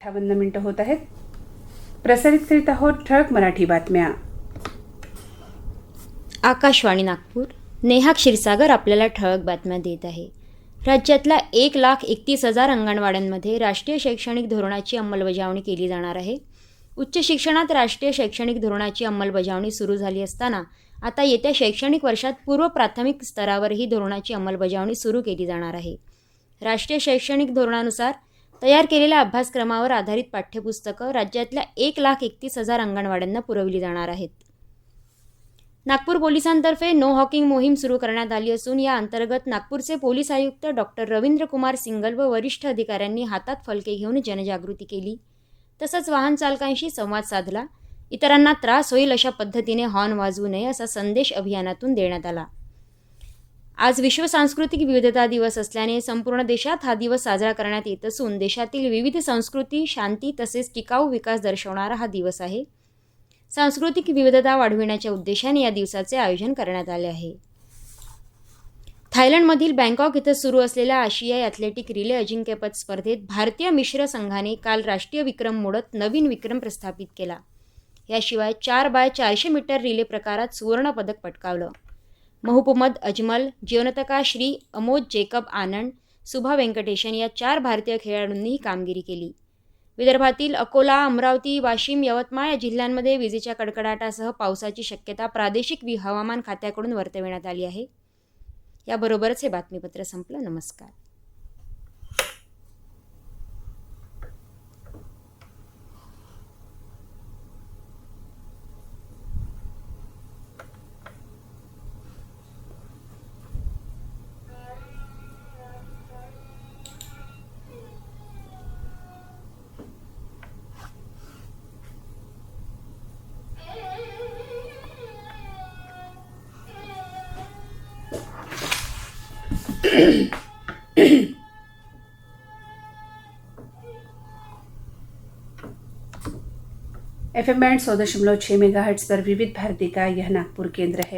अठ्ठावन्न मिनिटं होत आहेत. प्रसारित करीत आहोत ठळक मराठी बातम्या. आकाशवाणी नागपूर. नेहा क्षीरसागर आपल्याला ठळक बातम्या देत आहे. राज्यातल्या एक लाख एकतीस हजार अंगणवाड्यांमध्ये राष्ट्रीय शैक्षणिक धोरणाची अंमलबजावणी केली जाणार आहे. उच्च शिक्षणात राष्ट्रीय शैक्षणिक धोरणाची अंमलबजावणी सुरू झाली असताना आता येत्या शैक्षणिक वर्षात पूर्व प्राथमिक स्तरावरही धोरणाची अंमलबजावणी सुरू केली जाणार आहे. राष्ट्रीय शैक्षणिक धोरणानुसार तयार केलेल्या अभ्यासक्रमावर आधारित पाठ्यपुस्तकं राज्यातल्या एक लाख एकतीस हजार अंगणवाड्यांना पुरवली जाणार आहेत. नागपूर पोलिसांतर्फे नो हॉकिंग मोहीम सुरू करण्यात आली असून या अंतर्गत नागपूरचे पोलीस आयुक्त डॉक्टर रवींद्र कुमार सिंगल व वरिष्ठ अधिकाऱ्यांनी हातात फलके घेऊन जनजागृती केली. तसंच वाहन चालकांशी संवाद साधला. इतरांना त्रास होईल अशा पद्धतीने हॉर्न वाजवू नये असा संदेश अभियानातून देण्यात आला. आज विश्व सांस्कृतिक विविधता दिवस असल्याने संपूर्ण देशात हा दिवस साजरा करण्यात येत असून देशातील विविध संस्कृती शांती तसेच टिकाऊ विकास दर्शवणारा हा दिवस आहे. सांस्कृतिक विविधता वाढविण्याच्या उद्देशाने या दिवसाचे आयोजन करण्यात आले आहे. थायलंडमधील बँकॉक इथं सुरू असलेल्या आशियाई ॲथलेटिक रिले अजिंक्यपद स्पर्धेत भारतीय मिश्र संघाने काल राष्ट्रीय विक्रम मोडत नवीन विक्रम प्रस्थापित केला. याशिवाय चार बाय चारशे मीटर रिले प्रकारात सुवर्णपदक पटकावलं. महबूमद अजमल जीवनतका श्री अमोद जेकब आनंद सुभा व्यंकटेशन या चार भारतीय खेळाडूंनी ही कामगिरी केली. विदर्भातील अकोला अमरावती वाशिम यवतमाळ या जिल्ह्यांमध्ये विजेच्या कडकडाटासह पावसाची शक्यता प्रादेशिक वि हवामान खात्याकडून वर्तविण्यात आली आहे. याबरोबरच हे बातमीपत्र संपलं. नमस्कार. एफ़ एम बैंड सौ दशमलव छः मेगा पर विविध भारती का यह नागपुर केंद्र है।